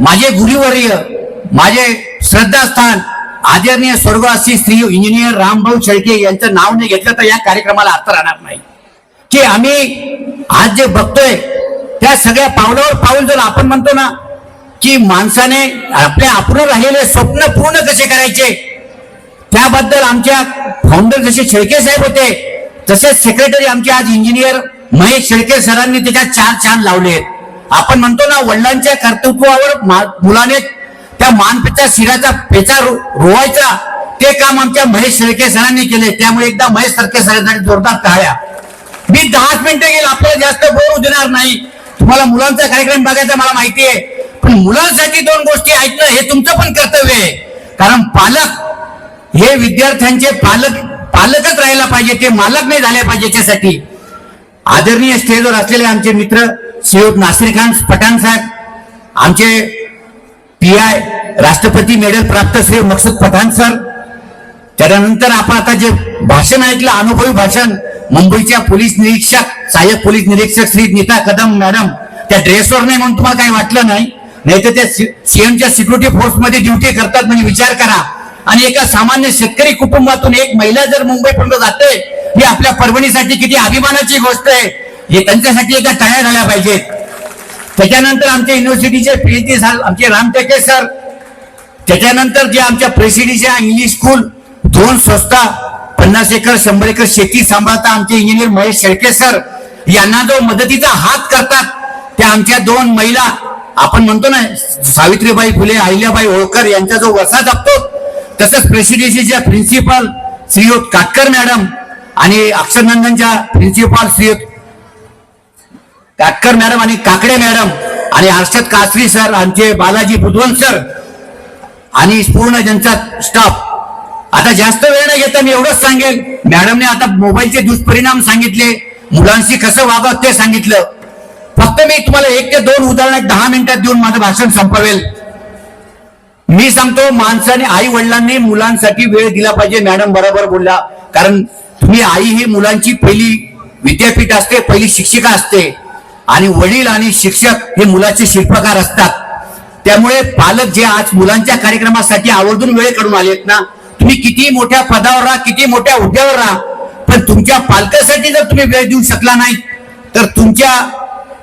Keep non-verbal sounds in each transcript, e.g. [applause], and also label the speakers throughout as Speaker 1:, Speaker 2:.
Speaker 1: माझे गुरुवर्य माझे श्रद्धास्थान आदरणीय स्वर्गवासी श्री इंजिनियर रामभाऊ शेळके यांचं नाव नाही घेतलं तर या कार्यक्रमाला अर्थ राहणार नाही. की आम्ही आज जे बघतोय त्या सगळ्या पावलावर पाऊल जर आपण म्हणतो ना की माणसाने आपल्या आपण राहिलेले स्वप्न पूर्ण कसे करायचे? त्याबद्दल आमच्या फाउंडर जसे शेळके साहेब होते तसेच सेक्रेटरी आमचे आज इंजिनियर महेश शेळके सरांनी त्याच्यात चार चांद लावले आहेत आपण म्हणतो ना वडिलांच्या कर्तृत्वावर मा- मुलाने त्या मानपेचा शिराचा पेचा रोवायचा. ते काम आमच्या महेश शेळके सरांनी केले. त्यामुळे एकदा महेश सरके सरांसाठी जोरदार टाळ्या. मी दहाच मिनिटं गेले. आपल्याला जास्त बोलू देणार नाही. तुम्हाला मुलांचा कार्यक्रम बघायचा मला माहिती आहे. पण मुलांसाठी दोन गोष्टी ऐकणं हे तुमचं पण कर्तव्य आहे. कारण पालक हे विद्यार्थ्यांचे पालक पालकच राहायला पाहिजे. ते मालक नाही झाले पाहिजे त्यासाठी आदरणीय स्टेजवर असलेले आमचे मित्र श्रीयुत नासिर खान पठाण साहेब आमचे पी आय राष्ट्रपती मेडल प्राप्त श्री मकसूद पठाण सर. त्यानंतर आपण आता जे भाषण ऐकलं अनुभवी भाषण मुंबईच्या पोलीस निरीक्षक सहाय्यक पोलीस निरीक्षक श्री नीता कदम मॅडम त्या ड्रेसवर नाही म्हणून तुम्हाला काही वाटलं नाही. नाहीतर त्या सीएमच्या सिक्युरिटी फोर्समध्ये ड्युटी करतात म्हणजे विचार करा. आणि एका सामान्य शेतकरी कुटुंबातून एक महिला जर मुंबईपर्यंत जाते ही आपल्या परभणीसाठी किती अभिमानाची गोष्ट आहे. हे त्यांच्यासाठी एका तयार झाल्या पाहिजेत. त्याच्यानंतर आमच्या युनिव्हर्सिटीचे पीएचडी सर आमचे रामटेके सर त्याच्यानंतर जे आमच्या प्रेसिडीच्या इंग्लिश स्कूल दोन संस्था पन्नास एकर शंभर एकर शेती सांभाळता आमचे इंजिनियर महेश शेळके सर यांना जो मदतीचा हात करतात त्या आमच्या दोन महिला आपण म्हणतो ना सावित्रीबाई फुले अहिल्याबाई होळकर यांचा जो वसा जपतो तसंच प्रेसिडेन्सीच्या प्रिन्सिपल श्रीयुत काटकर मॅडम आणि अक्षरनंदनच्या प्रिन्सिपल श्रीयुत काटकर मॅडम आणि काकडे मॅडम आणि हर्षद कासरी सर आमचे बालाजी बुधवंत सर आणि पूर्ण ज्यांचा स्टाफ. आता जास्त वेळ न घेता मी एवढंच सांगेल. मॅडमने आता मोबाईलचे दुष्परिणाम सांगितले. मुलांशी कसं वागावं ते सांगितलं. फक्त मी तुम्हाला एक ते दोन उदाहरण दहा मिनिटात देऊन माझं भाषण संपवेल. मी सांगतो माणसाने आई वडिलांनी मुलांसाठी वेळ दिला पाहिजे. मॅडम बरोबर बोलला. कारण तुम्ही आई ही मुलांची पहिली विद्यापीठ असते पहिली शिक्षिका असते. आणि वडील आणि शिक्षक हे मुलाचे शिल्पकार असतात. त्यामुळे पालक जे आज मुलांच्या कार्यक्रमासाठी आवर्जून वेळ काढून आलेत ना तुम्ही किती मोठ्या पदावर राहा किती मोठ्या हुद्द्यावर राहा पण तुमच्या पालकासाठी जर तुम्ही वेळ देऊ शकला नाही तर तुमच्या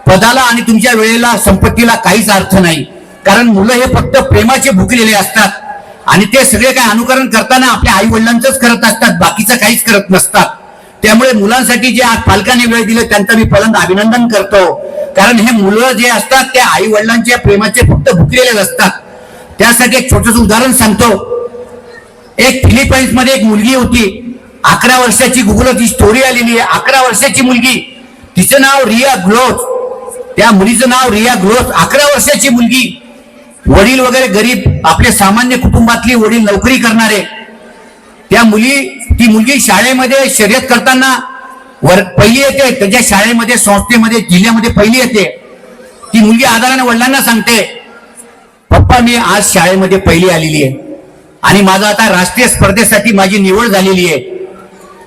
Speaker 1: पदाला आणि तुमच्या वेळेला संपत्तीला काहीच अर्थ नाही. कारण मुलं हे फक्त प्रेमाचे भुकलेले असतात. आणि ते सगळे काय अनुकरण करताना आपल्या आई वडिलांचंच करत असतात बाकीचं काहीच करत नसतात. त्यामुळे मुलांसाठी जे आज पालकांनी वेळ दिले त्यांचं मी पहिल्यांदा अभिनंदन करतो. कारण हे मुलं जे असतात ते आई वडिलांच्या प्रेमाचे फक्त भुकलेले असतात त्यासाठी एक छोटस उदाहरण सांगतो. एक फिलिपाईन्समध्ये एक मुलगी होती. अकरा वर्षाची गुगल ती स्टोरी आलेली आहे. अकरा वर्षाची मुलगी. तिचं नाव रिया ग्लोज त्या मुलीचं नाव रिया ग्लोज अकरा वर्षाची मुलगी. वडील वगैरे गरीब. आपले सामान्य कुटुंबातली वडील नोकरी करणारे. त्या मुली ती मुलगी शाळेमध्ये शर्यत करताना वर पहिली येते त्याच्या शाळेमध्ये संस्थेमध्ये जिल्ह्यामध्ये पहिली येते. ती मुलगी आधाराने वडिलांना सांगते पप्पा मी आज शाळेमध्ये पहिली आलेली आहे. आणि माझा आता राष्ट्रीय स्पर्धेसाठी माझी निवड झालेली आहे.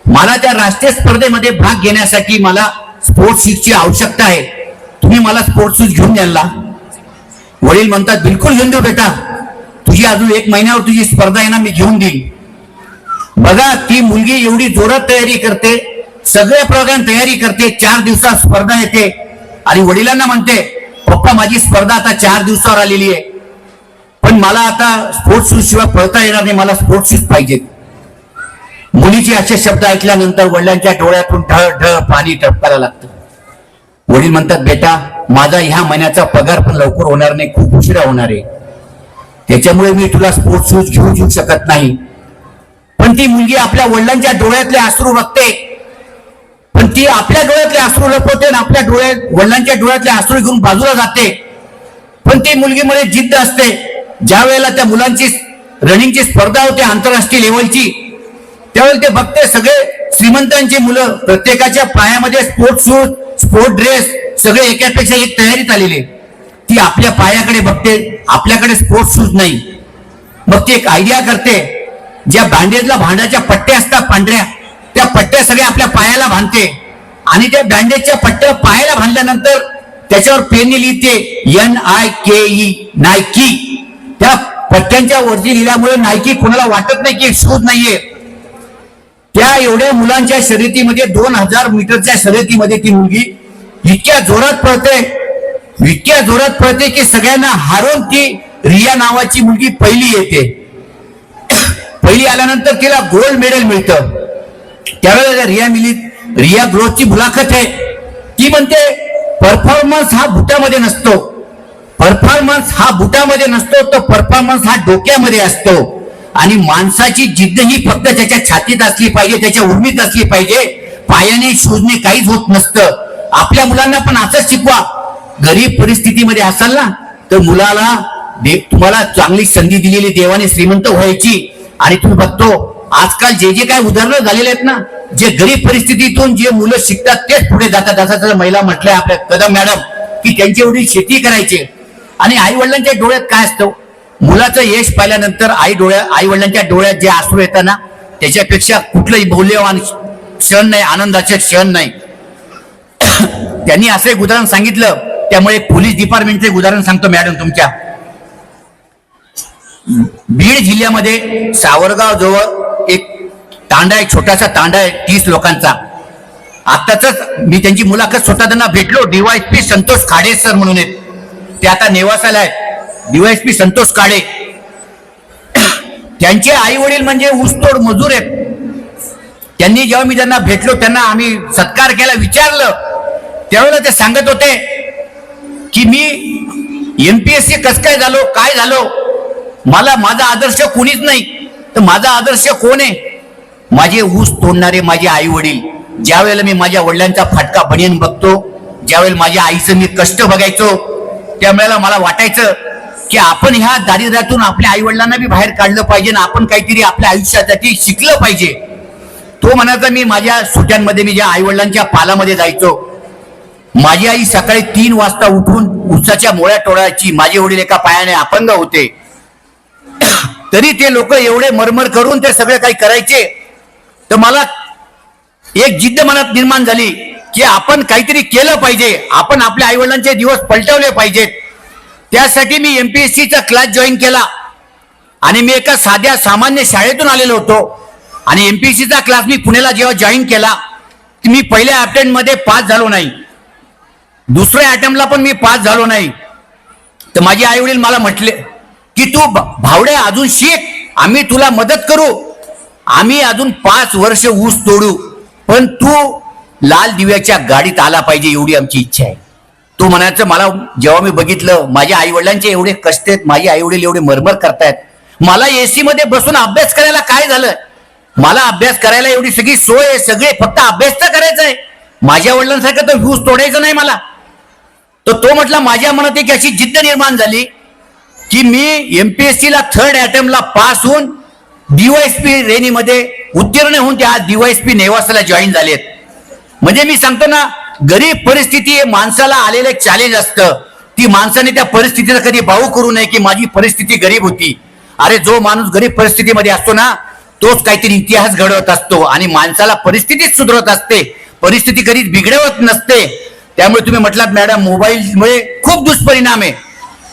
Speaker 1: मला त्या राष्ट्रीय स्पर्धेमध्ये भाग घेण्यासाठी मला स्पोर्ट्स शूजची आवश्यकता आहे. तुम्ही मला स्पोर्ट्स शूज घेऊन द्याल वडील म्हणतात बिलकुल घेऊन देऊ बेटा तुझी अजून एक महिन्यावर तुझी स्पर्धा आहे ना मी घेऊन देईन. बघा ती मुलगी एवढी जोरात तयारी करते सगळे प्रोग्राम तयारी करते चार दिवसात स्पर्धा येते. आणि वडिलांना म्हणते पप्पा माझी स्पर्धा आता चार दिवसावर आलेली आहे. पण मला आता स्पोर्ट्स शूज शिवाय पळता येणार नाही मला स्पोर्ट्स शूज पाहिजेत मुलीचे असे शब्द ऐकल्यानंतर वडिलांच्या डोळ्यातून ढळ ढळ पाणी टपकायला लागतं. वडील म्हणतात बेटा माझा ह्या महिन्याचा पगार पण लवकर होणार नाही खूप उशिरा होणार आहे. त्याच्यामुळे मी तुला स्पोर्ट्स शूज घेऊ शकत नाही. पण ती मुलगी आपल्या वडिलांच्या डोळ्यातले अश्रू बघते. पण ती आपल्या डोळ्यातले अश्रू लपवते आणि आपल्या डोळ्यात वडिलांच्या डोळ्यातले अश्रू घेऊन बाजूला जाते. पण ती मुलगीमध्ये जिद्द असते. ज्या वेळेला त्या मुलांची रनिंगची स्पर्धा होते आंतरराष्ट्रीय लेवलची त्यावेळेला ते बघते सगळे श्रीमंतांची मुलं प्रत्येकाच्या पायामध्ये स्पोर्ट शूज स्पोर्ट ड्रेस सगळे एकापेक्षा एक तयारीत आलेले. ती आपल्या पायाकडे बघते आपल्याकडे स्पोर्ट शूज नाही. मग ती एक आयडिया करते. ज्या बँडेजला भांड्याच्या पट्ट्या असतात पांढऱ्या त्या पट्ट्या सगळ्या आपल्या पायाला बांधते आणि त्या बँडेजच्या पट्ट्या पायाला बांधल्यानंतर त्याच्यावर पेनने लिहिते N I K E Nike त्या पट्ट्यांच्या वरती लिहिल्यामुळे नायकी कोणाला वाटत नाही की शोध नाहीये. त्या एवढ्या मुलांच्या शर्यतीमध्ये दोन हजार मीटरच्या शर्यतीमध्ये ती मुलगी इतक्या जोरात पळते इतक्या जोरात पळते की सगळ्यांना हारून ती रिया नावाची मुलगी पहिली येते. पहिली आल्यानंतर तिला गोल्ड मेडल मिळतं. त्यावेळेला रिया मिली रिया ग्रोथची मुलाखत आहे. ती म्हणते परफॉर्मन्स हा बुटामध्ये नसतो. परफॉर्मन्स हा बुटामध्ये नसतो तो परफॉर्मन्स हा डोक्यामध्ये असतो. आणि माणसाची जिद्द ही फक्त त्याच्या छातीत असली पाहिजे त्याच्या उर्मीत असली पाहिजे. पायाने शोधणे काहीच होत नसतं. आपल्या मुलांना पण असंच शिकवा. गरीब परिस्थितीमध्ये असाल ना तर मुलाला दे तुम्हाला चांगली संधी दिलेली देवाने श्रीमंत व्हायची. आणि तुम्ही बघतो आजकाल जे जे काय उदाहरणं झालेले आहेत ना जे गरीब परिस्थितीतून जे मुलं शिकतात तेच पुढे जातात. असं तर महिला म्हटलंय आपल्या कदम मॅडम की त्यांची एवढी शेती करायची. आणि आई वडिलांच्या डोळ्यात काय असतं? मुलाचं यश पाहिल्यानंतर आई डोळ्या आई वडिलांच्या डोळ्यात जे आसरू येतात ना त्याच्यापेक्षा कुठलंही मौल्यवान क्षण नाही आनंदाचे क्षण नाही. [coughs] त्यांनी असं एक उदाहरण सांगितलं त्यामुळे पोलीस डिपार्टमेंटचं एक उदाहरण सांगतो मॅडम तुमच्या. बीड जिल्ह्यामध्ये सावरगाव जवळ एक तांडा आहे छोटासा तांडा आहे तीस लोकांचा. आताच मी त्यांची मुलाखत स्वतः त्यांना भेटलो डीवायएसपी संतोष खाडे सर म्हणून आहेत. ते आता नेवासाला आहेत. डीवायएसपी संतोष काळे. त्यांचे आई वडील म्हणजे ऊसतोड मजूर आहेत. त्यांनी जेव्हा मी त्यांना भेटलो त्यांना आम्ही सत्कार केला विचारलं. त्यावेळेला ते सांगत होते की मी एमपीएससी कस काय झालो काय झालो? मला माझा आदर्श कोणीच नाही. तर माझा आदर्श कोण आहे? माझे ऊस तोडणारे माझे आई वडील. ज्या वेळेला मी माझ्या वडिलांचा फाटका बनियन बघतो ज्यावेळेला माझ्या आईचं मी कष्ट बघायचो त्यावेळेला मला वाटायचं की आपण ह्या दारिद्र्यातून आपल्या आई वडिलांना बी बाहेर काढलं पाहिजे आणि आपण काहीतरी आपल्या आयुष्यासाठी शिकलं पाहिजे. तो म्हणायचा मी माझ्या सुट्यांमध्ये मी ज्या आई वडिलांच्या पालामध्ये जायचो. माझी आई सकाळी तीन वाजता उठून उसाच्या मोळ्या टोळायची माझे वडील एका पायाने अपंग होते. तरी ते लोक एवढे मरमर करून ते सगळे काही करायचे. तर मला एक जिद्द मनात निर्माण झाली की आपण काहीतरी केलं पाहिजे. आपण आपल्या आईवडिलांचे दिवस पलटवले पाहिजेत. त्यासाठी मी एमपीएससीचा क्लास जॉईन केला. आणि मी एका साध्या सामान्य शाळेतून आलेलो होतो. आणि एमपीएससीचा क्लास मी पुण्याला जेव्हा जॉईन केला की मी पहिल्या अटेम्प्टमध्ये पास झालो नाही. दुसऱ्या अटेम्प्टला पण मी पास झालो नाही. तर माझे आईवडील मला म्हटले की तू भावडे अजून शिक. आम्ही तुला मदत करू. आम्ही अजून पाच वर्ष ऊस तोडू. पण तू लाल दिव्याच्या गाडीत आला पाहिजे एवढी आमची इच्छा आहे. तू म्हणायचं मला जेव्हा मी बघितलं माझ्या आई वडिलांचे एवढे कष्ट आहेत माझे आई वडील एवढे मरमर करतायत. मला एसी मध्ये बसून अभ्यास करायला काय झालं? मला अभ्यास करायला एवढी सगळी सोय आहे सगळे फक्त अभ्यास तर करायचा आहे. माझ्या वडिलांसारखं तर ऊस तोडायचं नाही मला. तर तो म्हटला माझ्या मनात एक अशी जिद्द निर्माण झाली की मी एमपीएससी ला थर्ड अटेम्प्टला पास होऊन डीवायएसपी रेनीमध्ये उत्तीर्ण होऊन ते आज डीवायएसपी नेवासाला जॉईन झालेत म्हणजे मी सांगतो ना गरीब परिस्थिती हे माणसाला आलेलं एक चॅलेंज असतं. ती माणसाने त्या परिस्थितीला कधी भाऊ करू नये की माझी परिस्थिती गरीब होती. अरे जो माणूस गरीब परिस्थितीमध्ये असतो ना तोच काहीतरी इतिहास घडवत असतो आणि माणसाला परिस्थितीच सुधरत असते. परिस्थिती कधीच बिघडवत नसते. त्यामुळे तुम्ही म्हटलात मॅडम मोबाईलमुळे खूप दुष्परिणाम आहे.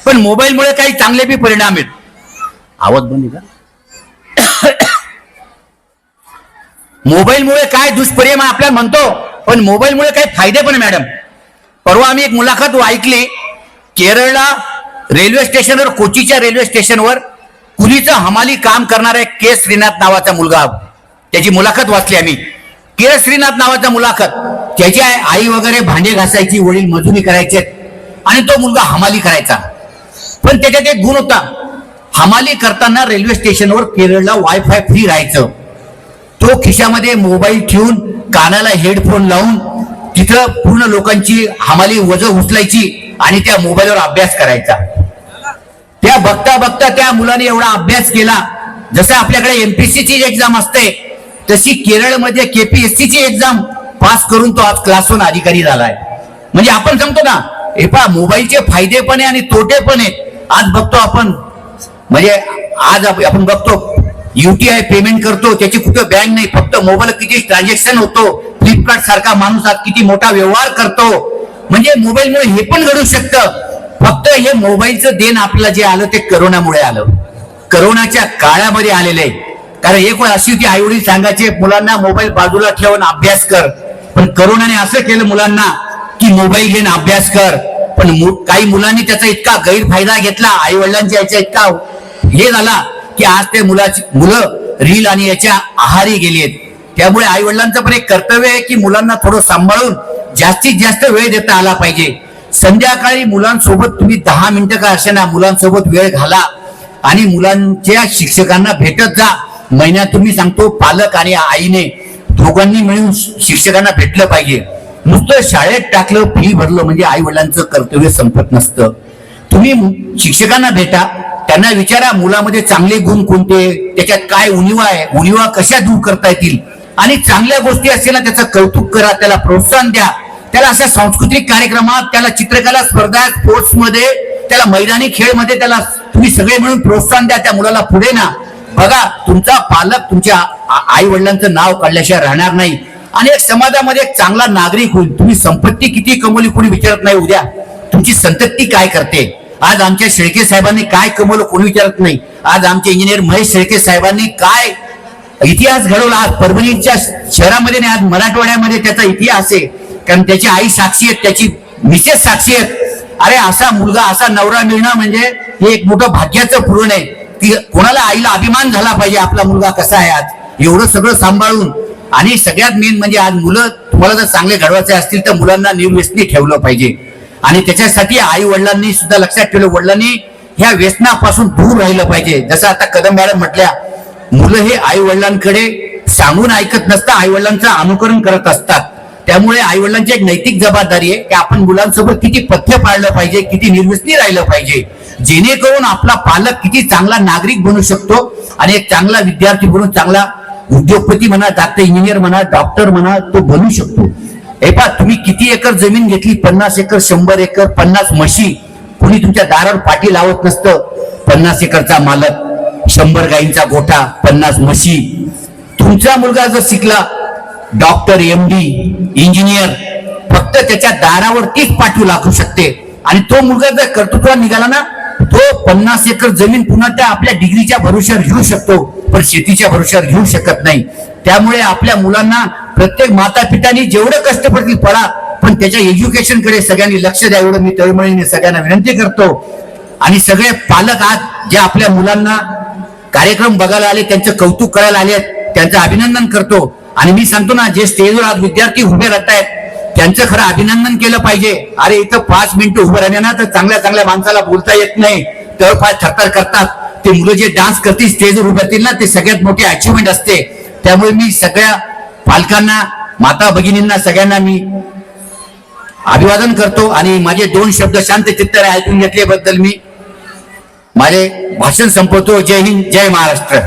Speaker 1: पण मोबाईलमुळे काही चांगले बी परिणाम आहेत. आवाज बंद आहे का? मोबाईलमुळे काय दुष्परिणाम आहे आपल्याला म्हणतो पण मोबाईलमुळे काही फायदे पण आहे मॅडम. परवा आम्ही एक मुलाखत ऐकली केरळला रेल्वे स्टेशनवर कोचीच्या रेल्वे स्टेशनवर कुलीचं हमाली काम करणारा एक के श्रीनाथ नावाचा मुलगा त्याची मुलाखत वाचली आम्ही. के श्रीनाथ नावाचा मुलाखत त्याची आई आई वगैरे भांडे घासायची वडील मजुरी करायचे आणि तो मुलगा हमाली करायचा. पण त्याच्यात एक गुण होता. हमाली करताना रेल्वे स्टेशनवर केरळला वायफाय फ्री राहायचं. तो खिशामध्ये मोबाईल ठेवून कानाला हेडफोन लावून तिथं पूर्ण लोकांची हमाली वजन उचलायची आणि त्या मोबाईलवर अभ्यास करायचा. त्या बघता बघता त्या मुलाने एवढा अभ्यास केला. जसं आपल्याकडे एमपीएससी ची एक्झाम असते तशी केरळमध्ये केपीएससी ची एक्झाम पास करून तो आज क्लासवन अधिकारी झालाय. म्हणजे आपण सांगतो ना हे पा मोबाईलचे फायदे पण आहे आणि तोटे पण आहे आज बघतो आपण. म्हणजे आज आपण बघतो युटीआय पेमेंट करतो त्याची कुठं बँक नाही फक्त मोबाईल किती ट्रान्झॅक्शन होतो फ्लिपकार्ट सारखा माणूस आज किती मोठा व्यवहार करतो. म्हणजे मोबाईलमुळे हे पण घडू शकतं. फक्त हे मोबाईलचं देण आपलं जे आलं ते करोनामुळे आलं. करोनाच्या काळामध्ये आलेलं आहे. कारण एक वेळ अशी होती आईवडील सांगायचे मुलांना मोबाईल बाजूला ठेवून अभ्यास कर. पण करोनाने असं केलं मुलांना की मोबाईल घेऊन अभ्यास कर. पण मु- काही मुलांनी त्याचा इतका गैरफायदा घेतला आई वडिलांच्या याच्या इतका हे झाला की आज ते मुलाची मुलं रील आणि याच्या आहारी गेली आहेत. त्यामुळे आई वडिलांचं पण एक कर्तव्य आहे की मुलांना थोडं सांभाळून जास्तीत जास्त वेळ देता आला पाहिजे. संध्याकाळी मुलांसोबत तुम्ही दहा मिनिटं का असेना मुलांसोबत वेळ घाला आणि मुलांच्या शिक्षकांना भेटत जा. महिन्यात तुम्ही सांगतो पालक आणि आईने दोघांनी मिळून शिक्षकांना भेटलं पाहिजे. नुसतं शाळेत टाकलं फी भरलं म्हणजे आई वडिलांचं कर्तव्य संपत नसतं. तुम्ही शिक्षकांना भेटा त्यांना विचारा मुलामध्ये चांगले गुण कोणते त्याच्यात काय उणिवा आहे उणिवा कशा दूर करता येतील? आणि चांगल्या गोष्टी असलेला ना त्याचं कौतुक करा त्याला प्रोत्साहन द्या. त्याला अशा सांस्कृतिक कार्यक्रमात त्याला चित्रकला स्पर्धा स्पोर्ट्समध्ये त्याला मैदानी खेळमध्ये त्याला तुम्ही सगळे मिळून प्रोत्साहन द्या त्या मुलाला पुढे ना. बघा तुमचा पालक तुमच्या आई वडिलांचं नाव काढल्याशिवाय राहणार नाही. आणि एक समाजामध्ये एक चांगला नागरिक होईल. तुम्ही संपत्ती किती कमवली कोणी विचारत नाही उद्या. तुमची संतती काय करते? आज आमच्या शेळके साहेबांनी काय कमवलं कोणी विचारत नाही. आज आमचे इंजिनियर महेश शेळके साहेबांनी काय इतिहास घडवला? आज परभणीच्या शहरामध्ये नाही आज मराठवाड्यामध्ये त्याचा इतिहास आहे. कारण त्याची आई साक्षी आहेत त्याची मिसेस साक्षी आहेत. अरे असा मुलगा असा नवरा मिळणं म्हणजे हे एक मोठं भाग्याचं पूर्ण आहे. ती कोणाला आईला अभिमान झाला पाहिजे? आपला मुलगा कसा आहे आज? एवढं सगळं सांभाळून आणि सगळ्यात मेन म्हणजे आज मुलं तुम्हाला जर चांगले घडवायचे असतील तर मुलांना निर्व्यसनी ठेवलं पाहिजे. आणि त्याच्यासाठी आई वडिलांनी सुद्धा लक्षात ठेवलं वडिलांनी ह्या व्यसनापासून दूर राहिलं पाहिजे. जसं आता कदम मॅडम म्हटल्या मुलं हे आई वडिलांकडे सांगून ऐकत नसतं आई वडिलांचं अनुकरण करत असतात. त्यामुळे आई वडिलांची एक नैतिक जबाबदारी आहे की आपण मुलांसोबत किती पथ्य पाळलं पाहिजे किती निर्व्यसनी राहिलं पाहिजे. जेणेकरून आपला पालक किती चांगला नागरिक बनू शकतो आणि एक चांगला विद्यार्थी बनून चांगला उद्योगपती म्हणा डॉक्टर इंजिनियर म्हणा डॉक्टर म्हणा तो बनू शकतो. हे पा तुम्ही किती एकर जमीन घेतली? पन्नास एकर शंभर एकर पन्नास म्हशी. कुणी तुमच्या दारावर पाठी लावत नसतं. पन्नास एकरचा मालक शंभर गायींचा गोठा पन्नास म्हशी. तुमचा मुलगा जर शिकला डॉक्टर एम डी इंजिनियर फक्त त्याच्या दारावर तीच पाठवू लागू शकते. आणि तो मुलगा जर कर्तृत्व निघाला ना तो पन्नास एकर जमीन पुन्हा त्या आपल्या डिग्रीच्या भरोश्यावर घेऊ शकतो. पण शेतीच्या भरोश्यावर घेऊ शकत नाही. त्यामुळे आपल्या मुलांना प्रत्येक माता पितानी जेवढं कष्ट पडतील पडा पण त्याच्या एज्युकेशनकडे सगळ्यांनी लक्ष द्या एवढं मी तळमळीने सगळ्यांना विनंती करतो. आणि सगळे पालक आज जे आपल्या मुलांना कार्यक्रम बघायला आले त्यांचं कौतुक करायला आले त्यांचं अभिनंदन करतो. आणि मी सांगतो ना जे स्टेजवर आज विद्यार्थी उभे राहत आहेत त्यांचं खरं अभिनंदन केलं पाहिजे. अरे इथं पाच मिनिटं उभं राहिले ना तर चांगल्या चांगल्या माणसाला बोलता येत नाही. तर पाय थरथर करतात. ते मुलं जे डान्स करतील स्टेजवर उभे राहतील ना ते सगळ्यात मोठी अचिव्हमेंट असते. त्यामुळे मी सगळ्या पालकांना माता भगिनींना सगळ्यांना मी अभिवादन करतो आणि माझे दोन शब्द शांत चित्तर ऐकून घेतल्याबद्दल मी माझे भाषण संपवतो. जय हिंद जय महाराष्ट्र.